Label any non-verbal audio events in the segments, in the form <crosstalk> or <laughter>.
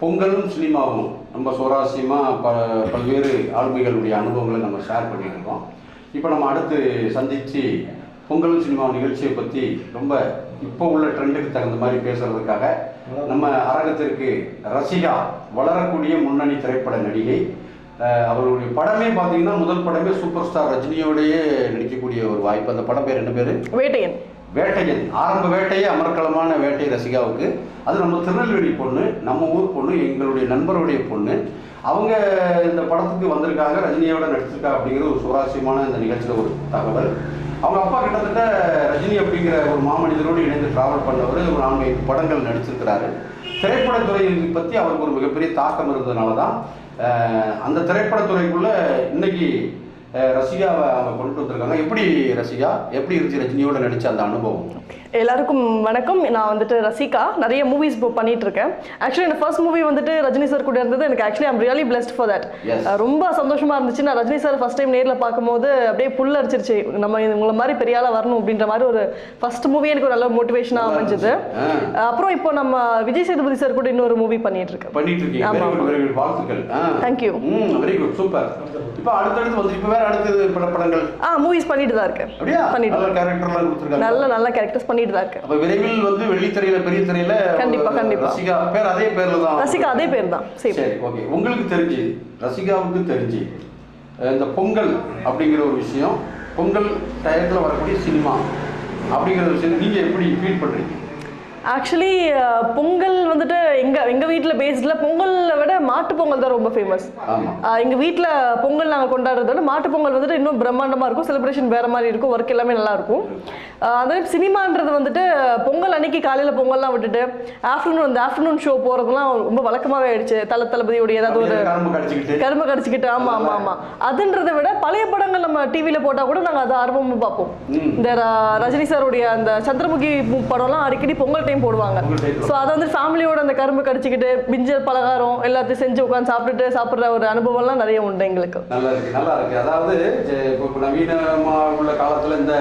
பொங்கலும் சினிமாவும் நம்ம சுவாரஸ்யமாக ப பல்வேறு ஆளுமைகளுடைய அனுபவங்களை நம்ம ஷேர் பண்ணியிருக்கோம். இப்போ நம்ம அடுத்து சந்தித்து பொங்கலும் சினிமா நிகழ்ச்சியை பற்றி ரொம்ப இப்போ உள்ள ட்ரெண்டுக்கு தகுந்த மாதிரி பேசுறதுக்காக நம்ம அரங்கத்திற்கு ரசிகா வளரக்கூடிய முன்னணி திரைப்பட நடிகை அவருடைய அவர்களுடைய படமே பார்த்தீங்கன்னா முதல் படமே சூப்பர் ஸ்டார் ரஜினியோடையே நடிக்கக்கூடிய ஒரு வாய்ப்பு. அந்த படம் பேர் என்ன பேர்? வேட்டையன். வேட்டையன் ஆரம்ப வேட்டையே அமர்க்களமான வேட்டை ரசிகாவுக்கு. அது நம்ம திருநெல்வேலி பொண்ணு நம்ம ஊர் பொண்ணு எங்களுடைய நண்பருடைய பொண்ணு. அவங்க இந்த படத்துக்கு வந்திருக்காங்க ரஜினியோட நடிச்சிருக்கா அப்படிங்கிற ஒரு சுவாரஸ்யமான இந்த நிகழ்ச்சியில் ஒரு தகவல். அவங்க அப்பா கிட்டத்தட்ட ரஜினி அப்படிங்கிற ஒரு மாமனிதரோடு இணைந்து டிராவல் பண்ணவர் ஒரு நான்கு ஐந்து படங்கள் நடிச்சிருக்கிறாரு. திரைப்படத்துறையை பற்றி அவருக்கு ஒரு மிகப்பெரிய தாக்கம் இருந்ததுனால தான் அந்த திரைப்படத்துறைக்குள்ளே இன்னைக்கு ரசிகாவை அவங்க கொண்டு வந்திருக்காங்க. எப்படி ரசிகா? எப்படி இருந்துச்சு ரஜினியோட நடிச்ச அந்த அனுபவம்? எல்லாருக்கும் வணக்கம். நான் வந்துட்டு ரசிகா. நிறைய மூவிஸ் பண்ணிட்டு இருக்கேன் ஆக்சுவலி இந்த ஃபர்ஸ்ட் மூவி வந்துட்டு ரஜினி சார் கூட இருந்தது. எனக்கு actually I'm really blessed for that. ரொம்ப சந்தோஷமா இருந்துச்சு. நான் ரஜினி சார் ஃபர்ஸ்ட் டைம் நேரில் பார்க்கும்போது அப்படியே புல் அடிச்சிருச்சு. நம்ம உங்களை மாதிரி பெரிய ஆளா வரணும் அப்படின்ற மாதிரி ஒரு ஃபர்ஸ்ட் மூவி எனக்கு ஒரு நல்ல மோட்டிவேஷனாக அமைஞ்சது. அப்புறம் இப்போ நம்ம விஜய் சேதுபதி சார் கூட இன்னொரு மூவி பண்ணிட்டு இருக்கேன் பண்ணிட்டு இருக்கீங்க ஆமா, வெரி குட் ஆமா. வெரி குட் வாழ்த்துக்கள். ம் வெரி குட் சூப்பர். இப்போ அடுத்தடுத்து வந்து இப்போ பட படங்கள்? ஆ மூவிஸ் பண்ணிட்டு தான் இருக்கேன். பண்ணிட்டு நல்ல கேரக்டர்லாம் கொடுத்துருக்காங்க. நல்ல நல்ல கேரக்டர்ஸ் பண்ணிட்டு தான் இருக்கேன். அப்ப விரைவில் வந்து வெள்ளித்திரையில பெரிய திரையில கண்டிப்பா, கண்டிப்பா. ரசிகா பேர் அதே பேர்ல தான். ரசிகா அதே பேர் தான். சரி ஓகே உங்களுக்கு தெரிஞ்சு ரசிகாவுக்கு தெரிஞ்சு இந்த பொங்கல் அப்படிங்கிற ஒரு விஷயம் பொங்கல் டயத்தில் வரக்கூடிய சினிமா அப்படிங்கிற விஷயம் நீங்க எப்படி ஃபீல் பண்றீங்க? ஆக்சுவலி பொங்கல் வந்துட்டு எங்க எங்க வீட்டில் பேஸ்டில் பொங்கலை விட மாட்டு பொங்கல் தான் ரொம்ப ஃபேமஸ் ஆமா. எங்க வீட்டில் பொங்கல் நாங்கள் கொண்டாடுறத விட மாட்டு பொங்கல் வந்துட்டு இன்னும் பிரம்மாண்டமா இருக்கும். செலிப்ரேஷன் வேற மாதிரி இருக்கும். ஒர்க் எல்லாமே நல்லா இருக்கும். ஆஹ் அதே சினிமான்றது வந்துட்டு பொங்கல் அன்னைக்கு காலையில பொங்கல்லாம் விட்டுட்டு ஆஃப்டர்நூன் அந்த ஆஃப்டர்நூன் ஷோ போறதுலாம் ரொம்ப வழக்கமாவே ஆயிடுச்சு. தல தளபதியோடைய ஏதாவது ஒரு கரும்பு கடிச்சுக்கிட்டு. கரும்பு கடிச்சிக்கிட்டு ஆமா ஆமா ஆமா. அதுன்றதை விட பழைய படங்கள் நம்ம டிவியில போட்டா கூட நாங்க அதை ஆர்வமா பார்ப்போம். இந்த ரஜினி சாருடைய அந்த சந்திரமுகி படம்லாம் அடிக்கடி பொங்கல் டைம் போடுவாங்க. ஸோ அதை வந்து ஃபேமிலியோட அந்த கரும்பு கடிச்சிக்கிட்டு பிஞ்சல் பலகாரம் எல்லாத்தையும் செஞ்சு உட்காந்து சாப்பிட்டுட்டு சாப்பிட்ற ஒரு அனுபவம்லாம் நிறைய உண்டு எங்களுக்கு. நல்லா இருக்கு நல்லா இருக்கு அதாவது இப்போ நவீனமாக உள்ள காலத்தில் இந்த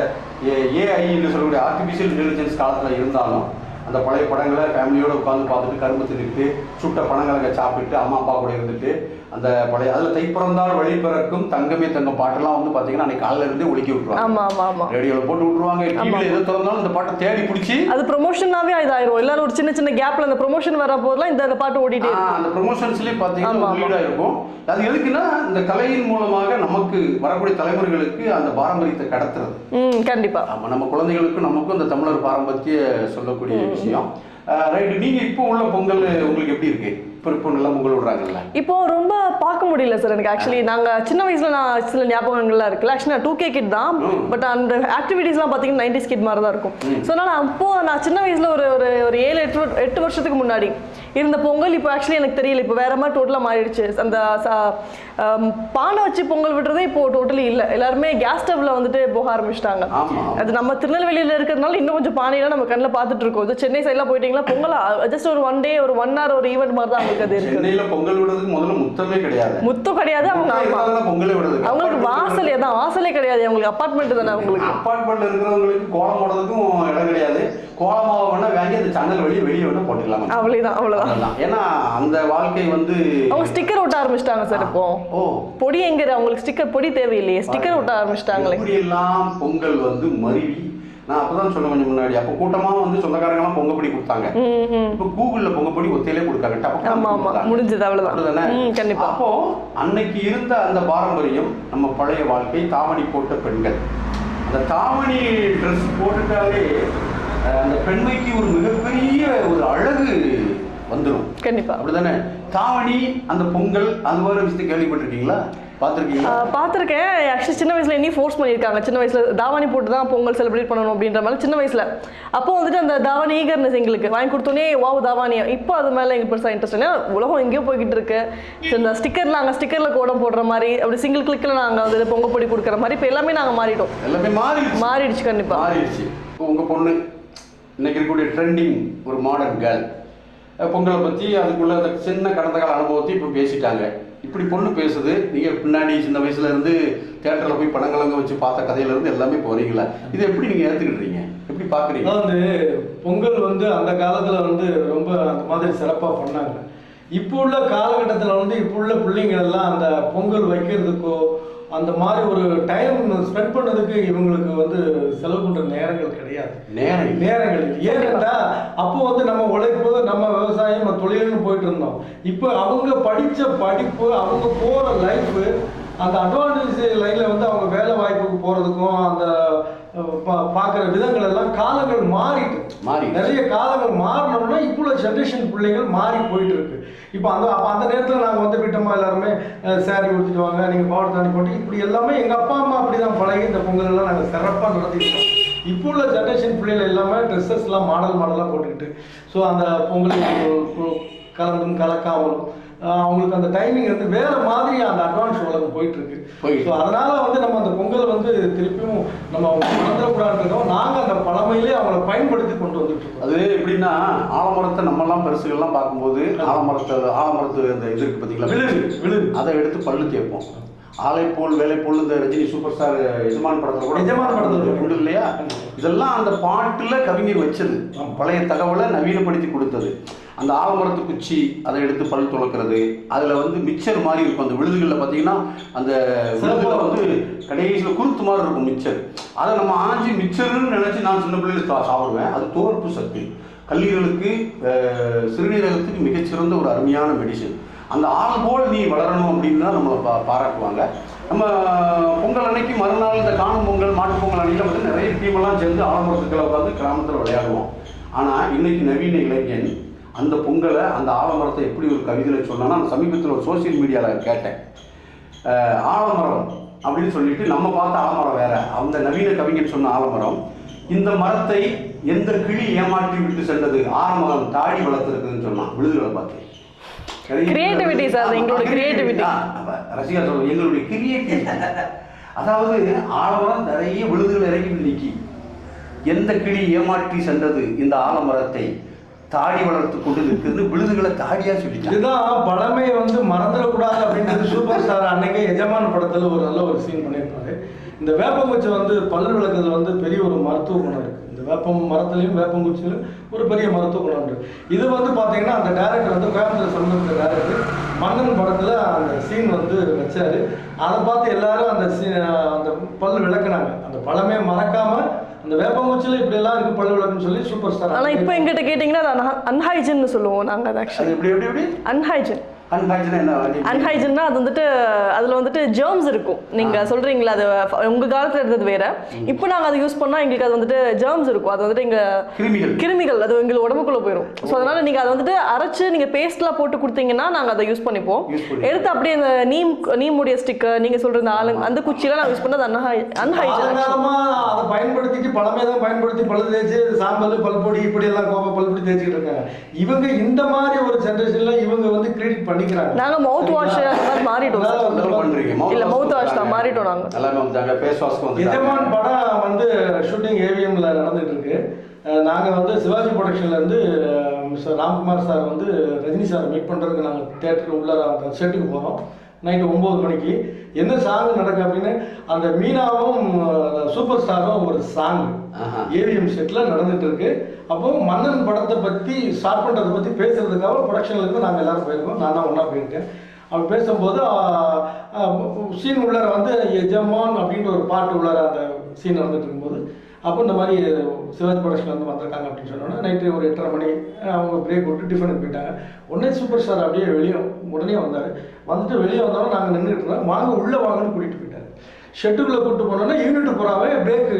ஏஐன்னு சொல்லக்கூடிய ஆர்டிஃபிஷியல் இன்டெலிஜென்ஸ் காலத்தில் இருந்தாலும் அந்த பழைய படங்களை ஃபேமிலியோட உட்காந்து பார்த்துட்டு கரும்பு தின்னுட்டு சுட்ட பணங்களை சாப்பிட்டு அம்மா அப்பா கூட இருந்துட்டு அந்த பழைய அதில் தை பிறந்தால் வழி பிறக்கும் தங்கமே தங்கம் பாட்டெல்லாம் வந்து பார்த்தீங்கன்னா அன்னைக்கு காலையில இருந்தே ஒழிக்க விட்டுருவாங்க. ஆமா ஆமா ஆமா. ரேடியோவில் போட்டு விட்டுருவாங்க. டிவியில் எது திறந்தாலும் இந்த பாட்டை தேடி பிடிச்சி அது ப்ரொமோஷனாவே இதாயிரும். எல்லாரும் ஒரு சின்ன சின்ன கேப்ல அந்த ப்ரொமோஷன் வர போதெல்லாம் இந்த பாட்டு ஓடிட்டே அந்த ப்ரொமோஷன்ஸ்லேயே பார்த்தீங்கன்னா. உள்ளீடாக இருக்கும் அது எதுக்குன்னா இந்த கலையின் மூலமாக நமக்கு வரக்கூடிய தலைமுறைகளுக்கு அந்த பாரம்பரியத்தை கடத்துறது. கண்டிப்பா. ஆமா நம்ம குழந்தைகளுக்கும் நமக்கும் இந்த தமிழர் பாரம்பரிய சொல்லக்கூடிய விஷயம். ரைட் நீங்க இப்போ உள்ள பொங்கல் உங்களுக்கு எப்படி இருக்கு? நல்லா பொங்கல் விடுறாங்கல்ல? இப்போ ரொம்ப பார்க்க முடியல சார் எனக்கு ஆக்சுவலி நாங்க சின்ன வயசுல நான் சில ஞாபகங்கள்லாம் இருக்குல்ல. ஆக்சுவலி நான் டூ கே கிட் தான். பட் அந்த ஆக்டிவிட்டீஸ்லாம் பார்த்தீங்கன்னா நைன்டிஸ் கிட் மாதிரி தான் இருக்கும். ஸோ அதனால அப்போ நான் சின்ன வயசுல ஒரு ஒரு ஒரு ஏழு எட்டு எட்டு வருஷத்துக்கு முன்னாடி இருந்த பொங்கல் இப்போ ஆக்சுவலி எனக்கு தெரியல. இப்போ வேற மாதிரி டோட்டலாக மாறிடுச்சு. அந்த பானை வச்சு பொங்கல் விடுறதே இப்போ டோட்டலி இல்லை. எல்லாருமே கேஸ் ஸ்டவ்ல வந்துட்டு போக ஆரம்பிச்சிட்டாங்க. அது நம்ம திருநெல்வேலியில இருக்கிறதுனால இன்னும் கொஞ்சம் பானையெல்லாம் நம்ம கண்ணில் பார்த்துட்டு இருக்கோம். சென்னை சைட்லாம் போயிட்டீங்களா பொங்கலா ஜஸ்ட் ஒரு ஒன் டே ஒரு ஒன் hour ஒரு ஈவெண்ட் மாதிரி தான் இருக்கு சென்னையில பொங்கல் விடுறதுக்கு முதல்ல முத்தமே கிடையாது. முத்தம் கிடையாது அவங்க பொங்கலே விடுறது. அவங்களுக்கு வாசலே தான் வாசலே கிடையாது. அவங்களுக்கு அப்பார்ட்மெண்ட் தானே அவங்களுக்கு. இருக்கிறவங்களுக்கு கோலம் போடுறதுக்கும் இடம் கிடையாது. கோலமாவை வேணா வாங்கி அந்த சன்னல் வெளியே வெளியே வேணா போட்டுக்கலாம். அவ்வளவுதான். ஏன்னா அந்த வாழ்க்கை வந்து அவங்க ஸ்டிக்கர் ஒட்ட ஆரம்பிச்சிட்டாங்க சார் இப்போ. ஓ. பொடி எங்க அவங்களுக்கு ஸ்டிக்கர் பொடி தேவையில்லையே. ஸ்டிக்கர் ஒட்ட ஆரம்பிச்சிட்டாங்களே. எல்லாம் பொங்கல் வந்து மருவி நான் அப்பதான் சொன்ன கொஞ்சம் முன்னாடி. அப்போ கூட்டமா வந்து சொந்தக்காரங்கலாம் பொங்கப்பொடி கொடுத்தாங்க. ம் ம் இப்போ கூகுள்ல பொங்கப்பொடி ஒத்தையிலே கொடுக்காங்க. கொடுத்தாங்க. முடிஞ்சது அவ்வளவுதான். கண்டிப்பா. அப்போ அன்னைக்கு இருந்த அந்த பாரம்பரியம் நம்ம பழைய வாழ்க்கை தாவணி போட்ட பெண்கள். அந்த தாவணி ட்ரெஸ் போட்டுட்டாலே அந்த பெண்மைக்கு ஒரு மிகப்பெரிய ஒரு அழகு வந்துடும் கண்டிப்பா. அப்படிதானே? தாவணி அந்த பொங்கல் அது மாதிரி விஷயத்தை கேள்விப்பட்டிருக்கீங்களா? பார்த்துருக்கேன் ஆக்சுவலி சின்ன வயசுல என்னையும் ஃபோர்ஸ் பண்ணியிருக்காங்க. சின்ன வயசுல தாவணி போட்டு தான் பொங்கல் செலிப்ரேட் பண்ணணும் அப்படின்ற மாதிரி சின்ன வயசுல. அப்போ வந்துட்டு அந்த தாவணி ஈகர்னஸ் எங்களுக்கு வாங்கி கொடுத்தோன்னே வாவ் தாவானி இப்போ அது மேலே எங்களுக்கு பெருசாக இன்ட்ரெஸ்ட் ஏன்னா உலகம் எங்கேயோ போய்கிட்டு இருக்கு. இந்த ஸ்டிக்கர் நாங்கள் ஸ்டிக்கரில் கோடம் போடுற மாதிரி அப்படி சிங்கிள் கிளிக்கில் நாங்கள் வந்து பொங்க பொடி கொடுக்குற மாதிரி இப்போ எல்லாமே நாங்கள் மாறிட்டோம். எல்லாமே மாறி மாறிடுச்சு கண்டிப்பாக மாறிடுச்சு. உங்கள் பொண்ணு இன்னைக்கு இருக்கக்கூடிய ட்ரெண்டிங் ஒரு மாடர்ன் கேர்ள் பொங்கலை பற்றி அதுக்குள்ள அந்த சின்ன கடந்த கால அனுபவத்தை இப்போ பேசிட்டாங்க. இப்படி பொண்ணு பேசுது. நீங்கள் பின்னாடி சின்ன வயசுல இருந்து தேட்டரில் போய் படங்களங்க வச்சு பார்த்த கதையில இருந்து எல்லாமே போறீங்களா? இது எப்படி நீங்கள் ஏற்றுக்கிட்டுறீங்க எப்படி பார்க்குறீங்க? வந்து பொங்கல் வந்து அந்த காலத்தில் வந்து ரொம்ப அந்த மாதிரி சிறப்பாக பண்ணாங்க. இப்போ உள்ள காலகட்டத்தில் வந்து இப்போ உள்ள பிள்ளைங்க எல்லாம் அந்த பொங்கல் வைக்கிறதுக்கோ அந்த மாதிரி ஒரு டைம் ஸ்பெண்ட் பண்ணதுக்கு இவங்களுக்கு வந்து செலவு பண்ணுற நேரங்கள் கிடையாது நேரம். நேரங்கள். ஏனென்றா அப்போ வந்து நம்ம உழைப்பு நம்ம விவசாயம் நம்ம தொழில்னு போயிட்டு இருந்தோம் இப்போ அவங்க படித்த படிப்பு அவங்க போகிற லைஃபு அந்த அட்வான்டேஜ் லைனில் வந்து அவங்க வேலை வாய்ப்புக்கு போகிறதுக்கும் அந்த பார்க்குற விதங்கள் எல்லாம் காலங்கள் மாறிட்டு. மாறிடுச்சு. நிறைய காலங்கள் மாறினோம்னா இப்போ உள்ள ஜென்ரேஷன் பிள்ளைகள் மாறி போயிட்டு இருக்கு இப்போ அந்த அப்போ அந்த நேரத்தில் நாங்கள் வந்து விட்டோமா எல்லாருமே? சாரி கொடுத்துட்டு வாங்க நீங்கள் பாவடை தாண்டி போட்டு இப்படி எல்லாமே எங்கள் அப்பா அம்மா அப்படி தான் பழகி இந்த பொங்கல் எல்லாம் நாங்கள் சிறப்பாக நடத்திட்டோம் இப்போ உள்ள ஜென்ரேஷன் பிள்ளைகள் எல்லாமே ட்ரெஸ்ஸஸ்லாம் மாடல் மாடலாக போட்டுக்கிட்டு ஸோ அந்த பொங்கல் கலந்தும் கலக்காமலும். அவங்களுக்கு அந்த டைமிங் வந்து வேற மாதிரி அந்த அட்வான்ஸ் உலகம் போயிட்டு இருக்கு. ஸோ அதனால வந்து நம்ம அந்த பொங்கல் வந்து திருப்பியும் நம்ம மறந்துடக்கூடாதுன்றதும் நாங்கள் அந்த பழமையிலே அவங்களை பயன்படுத்தி கொண்டு வந்துட்டு இருக்கோம். அது எப்படின்னா ஆலமரத்தை நம்மலாம் பெருசுகள்லாம் பார்க்கும்போது ஆலமரத்தை ஆலமரத்து அந்த இது இருக்கு பார்த்தீங்களா விழுது விழுது. அதை எடுத்து பல்லு தேய்ப்போம். ஆலை போல் வேலை போல் இந்த ரஜினி சூப்பர் ஸ்டார் எஜமான் படத்துல கூட எஜமான் படத்துல உண்டு இல்லையா? இதெல்லாம் அந்த பாட்டுல கவிஞர் வச்சது. பழைய தகவலை நவீனப்படுத்தி கொடுத்தது. அந்த ஆலமரத்து குச்சி அதை எடுத்து பல் துளக்கிறது. அதுல வந்து மிக்சர் மாதிரி இருக்கும். அந்த விழுதுகளில் பார்த்தீங்கன்னா அந்த விழுதுல வந்து கடைசியில் குருத்து மாதிரி இருக்கும் மிக்சர் அதை நம்ம ஆஞ்சி மிக்சர்னு நினைச்சு நான் சின்ன சா- சாப்பிடுவேன். அது தோற்பு சக்தி. கல்லீரலுக்கு சிறுநீரகத்துக்கு மிகச்சிறந்த ஒரு அருமையான மெடிசன் அந்த ஆள் போல் நீ வளரணும் அப்படின்னு தான் நம்மளை பா பாராட்டுவாங்க. நம்ம பொங்கல் அன்னைக்கு மறுநாள் இந்த காணும் பொங்கல் மாட்டு பொங்கல் அன்னைக்கு வந்து நிறைய டீமெல்லாம் சேர்ந்து ஆலமரத்துக்களை உட்காந்து கிராமத்தில் விளையாடுவோம். ஆனால் இன்னைக்கு நவீன இளைஞன் அந்த பொங்கலை அந்த ஆலமரத்தை எப்படி ஒரு கவிதையில் சொன்னான்னா நான் சமீபத்தில் ஒரு சோஷியல் மீடியாவில் கேட்டேன். ஆலமரம் அப்படின்னு சொல்லிட்டு நம்ம பார்த்த ஆலமரம் வேற. அந்த நவீன கவிஞர் சொன்ன ஆலமரம் இந்த மரத்தை எந்த கிளி ஏமாற்றி விட்டு சென்றது? ஆலமரம் தாடி வளர்த்துருக்குதுன்னு சொன்னான் விழுதுகளை பார்த்து. Creativity sir, அது எங்களோட அப்ப ரசிகா சொல்லுவோம் எங்களுடைய கிரியேட்டிவிட்டி அதாவது ஆலமரம் நிறைய விழுதுகள் இறங்கி நிக்கி. எந்த கிளி ஏமாற்றி சென்றது இந்த ஆலமரத்தை தாடி வளர்த்து கொண்டு நிற்கிறது விழுதுகளை தாடியா சொல்லிட்டாங்க. இதுதான் பழமையை வந்து மறந்துடக்கூடாது அப்படின்றது <laughs> சூப்பர் ஸ்டார் அன்னைக்கே எஜமான் படத்துல ஒரு நல்ல ஒரு சீன் பண்ணியிருப்பாரு. இந்த வேப்பங்குச்சி வந்து பல்லு விளக்குறதுல வந்து பெரிய ஒரு மருத்துவ குணம் இருக்கு. வேப்பம் மரத்துலையும் வேப்பங்குச்சியிலும் ஒரு பெரிய மருத்துவ குணம் இருக்கு இது வந்து பாத்தீங்கன்னா அந்த டேரக்டர் வந்து கோயம்புத்தூர் சம்பந்தப்பட்ட டேரக்டர் மன்னன் படத்துல அந்த சீன் வந்து வச்சாரு. அதை பார்த்து எல்லாரும் அந்த சீ- அந்த பல்லு விளக்குனாங்க. அந்த பழமையை மறக்காம அந்த வேப்பங்குச்சியில இப்படி எல்லாம் இருக்கு பல்லு விளக்குன்னு சொல்லி சூப்பர் ஸ்டார் ஆனால் இப்போ எங்கிட்ட கேட்டிங்கன்னா அது அன்ஹைஜின்னு சொல்லுவோம் நாங்கள் அது ஆக்சுவலி எப்படி எப்படி அன்ஹைஜின் அன்ஹைஜின்னா அது? வந்துட்டு அதில் வந்துட்டு ஜெர்ம்ஸ் இருக்கும். நீங்கள் சொல்கிறீங்களா அது உங்கள் காலத்தில் இருந்தது வேற. இப்போ நாங்கள் அதை யூஸ் பண்ணால் எங்களுக்கு அது வந்துட்டு ஜெர்ம்ஸ் இருக்கும். அது வந்துட்டு எங்கள் கிருமிகள். அது எங்களுக்கு உடம்புக்குள்ள போயிடும் ஸோ அதனால நீங்கள் அதை வந்துட்டு அரைச்சு நீங்கள் பேஸ்ட்லாம் போட்டு கொடுத்தீங்கன்னா நாங்கள் அதை யூஸ் பண்ணிப்போம். எடுத்து அப்படியே அந்த நீம் நீமுடைய ஸ்டிக்கர் நீங்கள் சொல்கிற அந்த ஆளு அந்த குச்சியெல்லாம் நாங்கள் யூஸ் பண்ணது அன்ஹை அன்ஹைஜன் அதை பயன்படுத்திட்டு பழமையை தான் பயன்படுத்தி பல்லு தேய்ச்சி சாம்பல் பல்பொடி இப்படி எல்லாம் கோபம் பல்பொடி தேய்ச்சிட்டு இருக்காங்க. இவங்க இந்த மாதிரி ஒரு ஜென்ரேஷன்ல இவங்க வந்து கிரெடிட் பண்ணிக்கிறாங்க. நாங்கள் மவுத் வாஷ் மாதிரி மாறிட்டோம். இல்ல மவுத் வாஷ் தான். மாறிட்டோம் நாங்கள் எல்லாமே வந்துட்டாங்க ஃபேஸ் வாஷ்க்கு வந்து எஜமான் படம் வந்து ஷூட்டிங் ஏவிஎம்ல நடந்துட்டு இருக்கு. நாங்க வந்து சிவாஜி ப்ரொடக்ஷன்ல இருந்து மிஸ்டர் ராம்குமார் சார் வந்து ரஜினி சார் மீட் பண்றதுக்கு நாங்க தியேட்டர் உள்ள அந்த செட்டுக்கு போறோம் நைட்டு ஒன்பது மணிக்கு. என்ன சாங் நடக்கு அப்படின்னு அந்த மீனாவும் சூப்பர் ஸ்டாரும் ஒரு சாங். ஏவிஎம் செட்ல நடந்துட்டு இருக்கு. அப்போ மன்னன் படத்தை பத்தி ஸ்டார்ட் பண்றதை பத்தி பேசுறதுக்காக ப்ரொடக்ஷன்ல இருந்து நாங்க எல்லாரும் போயிருக்கோம். நான் தான் ஒண்ணா போயிருக்கேன். அப்படி பேசும்போது சீன் உள்ளார வந்து எஜமான் அப்படின்ற ஒரு பாட்டு உள்ளார அந்த சீன் நடந்துட்டு இருக்கும்போது அப்போ இந்த மாதிரி சிவாஜி ப்ரொடக்ஷன்ல வந்து வந்திருக்காங்க அப்படின்னு சொன்னோன்னா நைட்டு ஒரு எட்டரை மணி அவங்க பிரேக் விட்டு டிஃபனுக்கு போயிட்டாங்க. உடனே சூப்பர் ஸ்டார் அப்படியே வெளியே உடனே வந்தார். வந்துட்டு வெளியே வந்தாலும் நாங்கள் நின்றுட்டு இருந்தோம். வாங்க உள்ளே வாங்கன்னு கூட்டிகிட்டு போயிட்டார். ஷெட்டுக்குள்ளே கூப்பிட்டு போனோன்னா யூனிட் போகிறாவே பிரேக்கு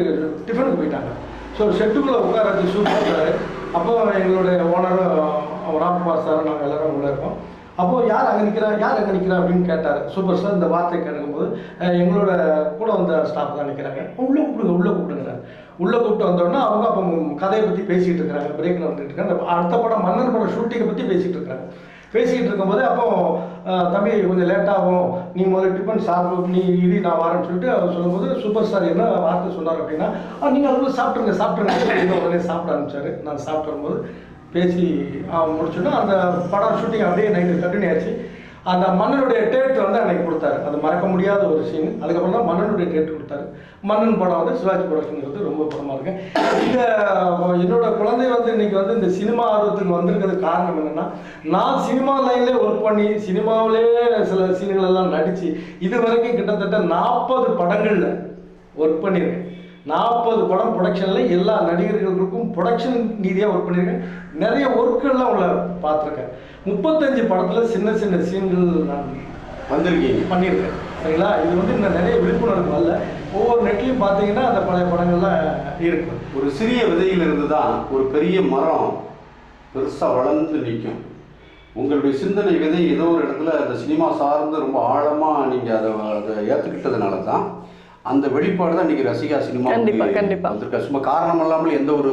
டிஃபனுக்கு போயிட்டாங்க. ஸோ ஷெட்டுக்குள்ளே உட்கார சூப்பர் சார் அப்போ எங்களுடைய ஓனரும் ராம்குமார் சார் நாங்கள் எல்லாரும் உள்ளே இருக்கோம். அப்போது யார் அங்கே நிற்கிறா யார் அங்கே நிற்கிறா அப்படின்னு கேட்டார். சூப்பர் ஸ்டார் இந்த வார்த்தை கேட்கும்போது எங்களோட கூட வந்த ஸ்டாஃப் தான் நிற்கிறாங்க உள்ளே கூப்பிடுங்க உள்ளே கூப்பிடுங்கிறார் உள்ளே கூப்பிட்டு வந்தோடனே அவங்க அப்போ கதையை பற்றி பேசிகிட்டு இருக்கிறாங்க பிரேக் நடந்துட்டு இருக்காங்க. அடுத்த படம் மன்னன் படம் ஷூட்டிங்கை பற்றி பேசிகிட்டு இருக்காங்க. பேசிக்கிட்டு இருக்கும்போது அப்போ தம்பி கொஞ்சம் லேட்டாகும் நீ முதல்ல டிஃபன் சாப்பிடு நீ இது நான் வரேன்னு சொல்லிட்டு அவர் சொல்லும்போது சூப்பர் ஸ்டார் என்ன வார்த்தை சொன்னார் அப்படின்னா நீங்கள் நீங்க அதுக்குள்ள சாப்பிட்ருங்க சாப்பிட்ருங்க உடனே சாப்பிட ஆரம்பிச்சாரு. நான் சாப்பிட்டு வரும்போது பேசி அவன் முடிச்சுட்டு அந்த படம் ஷூட்டிங் அப்படியே நைட்டு கண்டினியூ ஆச்சு. அந்த மன்னனுடைய டேட் வந்து அன்னைக்கு கொடுத்தாரு. அது மறக்க முடியாத ஒரு சீன் அதுக்கப்புறம் தான் மன்னனுடைய டேட் கொடுத்தாரு. மன்னன் படம் வந்து சிவாஜி ப்ரொடக்ஷன் ரொம்ப படமாக இருக்கு. இந்த என்னோட குழந்தை வந்து இன்னைக்கு வந்து இந்த சினிமா ஆர்வத்துக்கு வந்திருக்கிறது காரணம் என்னன்னா நான் சினிமா லைன்லேயே ஒர்க் பண்ணி சினிமாவிலே சில சீன்கள் எல்லாம் நடித்து இது வரைக்கும் கிட்டத்தட்ட நாற்பது படங்கள்ல ஒர்க் பண்ணியிருக்கேன். நாற்பது படம் ப்ரொடக்ஷனில் எல்லா நடிகர்களுக்கும் ப்ரொடக்ஷன் ரீதியாக ஒர்க் பண்ணியிருக்கேன். நிறைய ஒர்க்கெல்லாம் உள்ள பார்த்துருக்கேன். முப்பத்தஞ்சு படத்தில் சின்ன சின்ன சீன்கள் நான் வந்திருக்கீங்க. பண்ணியிருக்கேன். சரிங்களா? இது வந்து இன்னும் நிறைய விழிப்புணர்வு வரல ஒவ்வொரு நெட்லையும் பார்த்தீங்கன்னா அந்த பழைய படங்கள்லாம் இருக்கு. ஒரு சிறிய விதையிலிருந்து தான் ஒரு பெரிய மரம் பெருசாக வளர்ந்து நிற்கும். உங்களுடைய சிந்தனை விதை ஏதோ ஒரு இடத்துல அந்த சினிமா சார்ந்து ரொம்ப ஆழமாக நீங்கள் அதை அதை ஏற்றுக்கிட்டதுனால தான் அந்த வெளிப்பாடு தான் இன்னைக்கு ரசிகா சினிமா கண்டிப்பா, கண்டிப்பா. வந்திருக்கா. சும்மா காரணம் இல்லாமல் எந்த ஒரு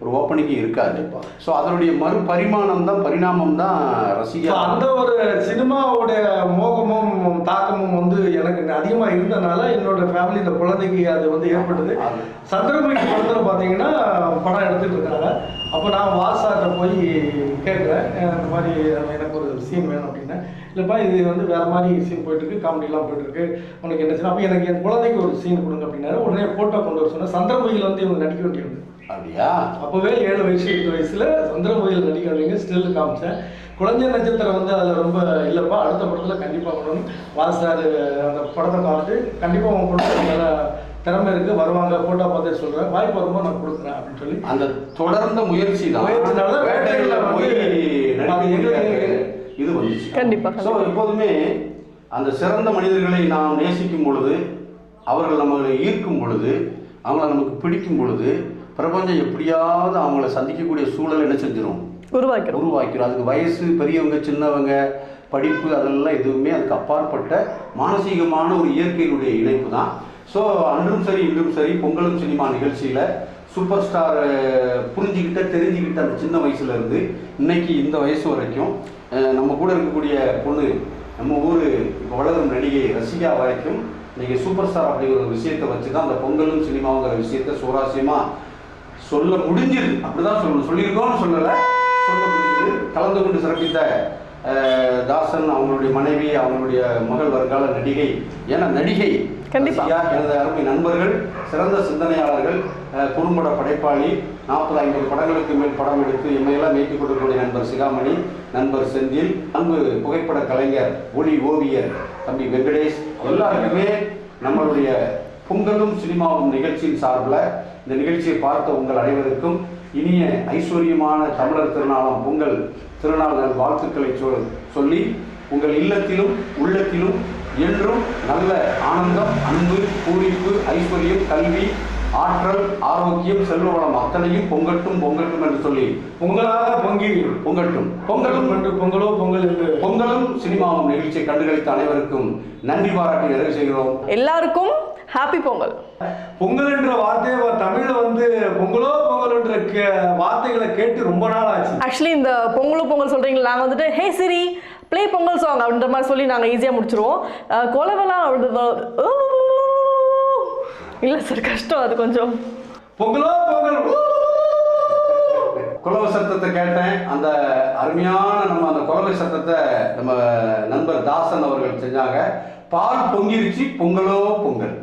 ஒரு ஓப்பனிங்கும் இருக்காது. ஸோ அதனுடைய மறுபரிமாணம் தான் பரிணாமம் தான் ரசிகா. அந்த ஒரு சினிமாவோட மோகமும் தாக்கமும் வந்து எனக்கு அதிகமாக இருந்தனால என்னோட ஃபேமிலி இந்த குழந்தைக்கு அது வந்து ஏற்பட்டது. சந்திரமுகி படத்தில் பார்த்தீங்கன்னா படம் எடுத்துட்டு இருக்காங்க. அப்போ நான் வாசாட்ட போய் கேட்குறேன். இந்த மாதிரி எனக்கு ஒரு சீன் வேணும் அப்படின்னு இல்லைப்பா இது வந்து வேற மாதிரி சீன் போயிட்டு இருக்கு காமெடிலாம் போயிட்டு இருக்கு உனக்கு என்ன சீன் அப்போ எனக்கு என் குழந்தைக்கு ஒரு சீன் கொடுங்க அப்படின்னாரு. உடனே ஃபோட்டோ கொண்டு வர சொன்னேன் சந்திரமுகியில் வந்து இவங்க நடிக்க வேண்டியது. அப்படியா? அப்போவே ஏழு வயசு எட்டு வயசுல சந்திரமுகில் நடிக்க வேண்டிய ஸ்டில் காமிச்சேன். குழந்தை நட்சத்திரம் வந்து அதில் ரொம்ப இல்லைப்பா அடுத்த படத்தில் கண்டிப்பாக பண்ணணும் வாசார் அந்த படத்தை பார்த்து கண்டிப்பாக உங்க குழந்தை நல்ல திறமை இருக்குது வருவாங்க ஃபோட்டோ பார்த்தே சொல்கிறேன் வாய்ப்பு வரும்போது நான் கொடுக்குறேன் அப்படின்னு சொல்லி. அந்த தொடர்ந்த முயற்சி தான். முயற்சினால தான் வேட்டையில போய் இது வந்துச்சு. கண்டிப்பா, ஸோ எப்போதுமே அந்த சிறந்த மனிதர்களை நாம் நேசிக்கும் பொழுது அவர்கள் நம்மளை ஈர்க்கும் பொழுது அவங்கள நமக்கு பிடிக்கும் பொழுது பிரபஞ்சம் எப்படியாவது அவங்கள சந்திக்கக்கூடிய சூழல் என்ன செஞ்சிடும் உருவாக்கிறோம் உருவாக்கிறோம் அதுக்கு வயசு பெரியவங்க சின்னவங்க படிப்பு அதெல்லாம் எதுவுமே அதுக்கு அப்பாற்பட்ட மானசீகமான ஒரு இயற்கையினுடைய இணைப்பு தான். ஸோ அன்றும் சரி இன்றும் சரி பொங்கலும் சினிமா நிகழ்ச்சியில் சூப்பர் ஸ்டார் புரிஞ்சுக்கிட்ட தெரிஞ்சுக்கிட்ட அந்த சின்ன வயசுலேருந்து இன்னைக்கு இந்த வயசு வரைக்கும் நம்ம கூட இருக்கக்கூடிய பொண்ணு நம்ம ஊர் இப்போ வளரும் நடிகை ரசிகா வரைக்கும் இன்றைக்கி சூப்பர் ஸ்டார் அப்படிங்கிற ஒரு விஷயத்தை வச்சு தான் அந்த பொங்கலும் சினிமாங்கிற விஷயத்தை சுவாரஸ்யமாக சொல்ல முடிஞ்சது. அப்படிதான் சொல்லணும் சொல்லியிருக்கோம்னு சொல்லலை. சொல்ல முடிஞ்சது. கலந்து கொண்டு சிறப்பித்த தாசன் அவங்களுடைய மனைவி அவங்களுடைய மகள் வருங்கால நடிகை ஏன்னா நடிகை கண்டிப்பா. ரசிகா, எனது அருமை நண்பர்கள் சிறந்த சிந்தனையாளர்கள் குறும்பட படைப்பாளி நாற்பது ஐம்பது படங்களுக்கு மேல் படம் எடுத்து இம்மையெல்லாம் மேய்த்து கொடுக்கக்கூடிய நண்பர் சிகாமணி நண்பர் செந்தில் அன்பு புகைப்பட கலைஞர் ஒளி ஓவியர் தம்பி வெங்கடேஷ் எல்லாருக்குமே நம்மளுடைய பொங்கலும் சினிமாவும் நிகழ்ச்சியின் சார்பில் இந்த நிகழ்ச்சியை பார்த்த உங்கள் அனைவருக்கும் இனிய ஐஸ்வர்யமான தமிழர் திருநாளாம் பொங்கல் திருநாள் வாழ்த்துக்களை சொல் சொல்லி உங்கள் இல்லத்திலும் உள்ளத்திலும் என்றும் நல்ல ஆனந்தம் அன்பு பூரிப்பு ஐஸ்வர்யம் கல்வி ஆற்றல் ஆரோக்கியம் செல்வ வளம் அத்தனையும் பொங்கட்டும் பொங்கட்டும் என்று சொல்லி பொங்கலாக பொங்கி பொங்கட்டும். பொங்கலும் பொங்கலும் என்று பொங்கலோ பொங்கல் என்று. பொங்கலும் சினிமாவும் நிகழ்ச்சியை கண்டுகளித்த அனைவருக்கும் நன்றி பாராட்டி நிறைவு செய்கிறோம். எல்லாருக்கும் ஹாப்பி பொங்கல். பொங்கல் என்ற வார்த்தையை வ- தமிழ்ல வந்து பொங்கலோ பொங்கல் என்ற கே- வார்த்தைகளை கேட்டு ரொம்ப நாள் ஆச்சு ஆக்சுவலி இந்த பொங்கலும் பொங்கல் சொல்றீங்களா நாங்கள் வந்துட்டு hey Siri play Pongal song அப்படின்ற மாதிரி சொல்லி நாங்கள் ஈஸியாக முடிச்சிருவோம். கொலவெல்லாம் இல்லை சார் கஷ்டம் அது கொஞ்சம். பொங்கலோ பொங்கல் குலவ சத்தத்தை கேட்டேன். அந்த அருமையான நம்ம அந்த குலவை சத்தத்தை நம்ம நண்பர் தாசன் அவர்கள் செஞ்சாங்க. பால் பொங்கிருச்சு பொங்கலோ பொங்கல்.